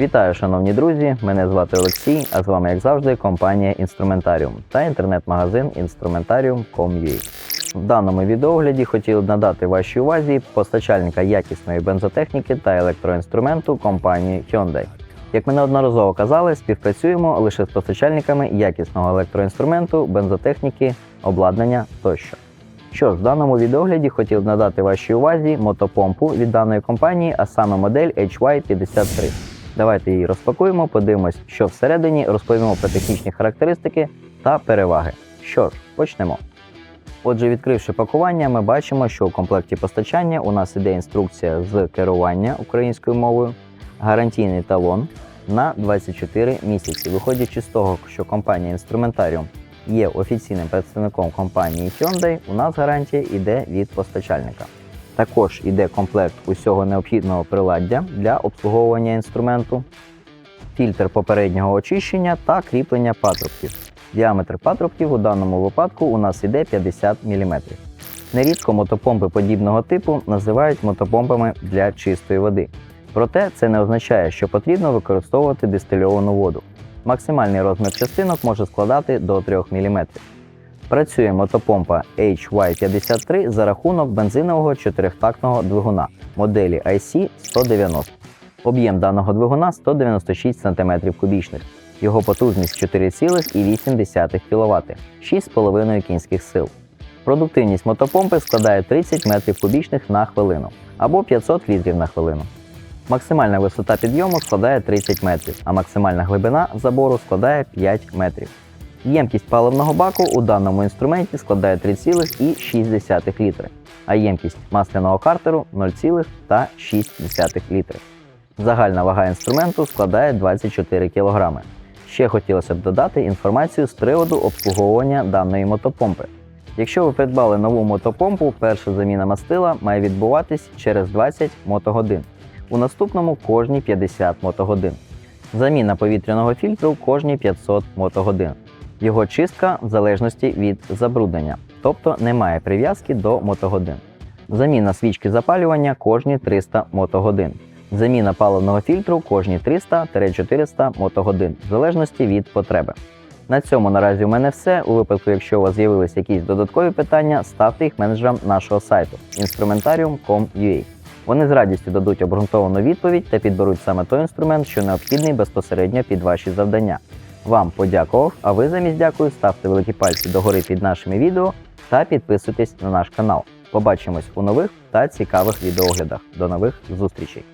Вітаю, шановні друзі! Мене звати Олексій, а з вами, як завжди, компанія Інструментаріум та інтернет-магазин Instrumentarium.com.ua. В даному відеогляді хотів б надати вашій увазі постачальника якісної бензотехніки та електроінструменту компанії Hyundai. Як ми неодноразово казали, співпрацюємо лише з постачальниками якісного електроінструменту, бензотехніки, обладнання тощо. Що ж, в даному відеогляді хотів надати вашій увазі мотопомпу від даної компанії, а саме модель HY53. Давайте її розпакуємо, подивимось, що всередині, розповімо про технічні характеристики та переваги. Що ж, почнемо. Отже, відкривши пакування, ми бачимо, що у комплекті постачання у нас іде інструкція з керування українською мовою, гарантійний талон на 24 місяці. Виходячи з того, що компанія Instrumentarium є офіційним представником компанії Hyundai, у нас гарантія йде від постачальника. Також йде комплект усього необхідного приладдя для обслуговування інструменту, фільтр попереднього очищення та кріплення патрубків. Діаметр патрубків у даному випадку у нас іде 50 мм. Нерідко мотопомпи подібного типу називають мотопомпами для чистої води. Проте це не означає, що потрібно використовувати дистильовану воду. Максимальний розмір частинок може складати до 3 мм. Працює мотопомпа HY53 за рахунок бензинового чотирьохтактного двигуна моделі IC190. Об'єм даного двигуна 196 см кубічних. Його потужність 4,8 кВт, 6,5 кінських сил. Продуктивність мотопомпи складає 30 метрів кубічних на хвилину або 500 літрів на хвилину. Максимальна висота підйому складає 30 метрів, а максимальна глибина забору складає 5 метрів. Ємкість паливного баку у даному інструменті складає 3,6 літри, а ємкість масляного картеру 0,6 літри. Загальна вага інструменту складає 24 кг. Ще хотілося б додати інформацію з приводу обслуговування даної мотопомпи. Якщо ви придбали нову мотопомпу, перша заміна мастила має відбуватись через 20 мотогодин. У наступному кожні 50 мотогодин. Заміна повітряного фільтру кожні 500 мотогодин. Його чистка в залежності від забруднення, тобто немає прив'язки до мотогодин. Заміна свічки запалювання кожні 300 мотогодин. Заміна паливного фільтру кожні 300-400 мотогодин, в залежності від потреби. На цьому наразі у мене все. У випадку, якщо у вас з'явилися якісь додаткові питання, ставте їх менеджерам нашого сайту instrumentarium.com.ua. Вони з радістю дадуть обґрунтовану відповідь та підберуть саме той інструмент, що необхідний безпосередньо під ваші завдання. Вам подякував, а ви замість дякую ставте великі пальці догори під нашими відео та підписуйтесь на наш канал. Побачимось у нових та цікавих відеоглядах. До нових зустрічей!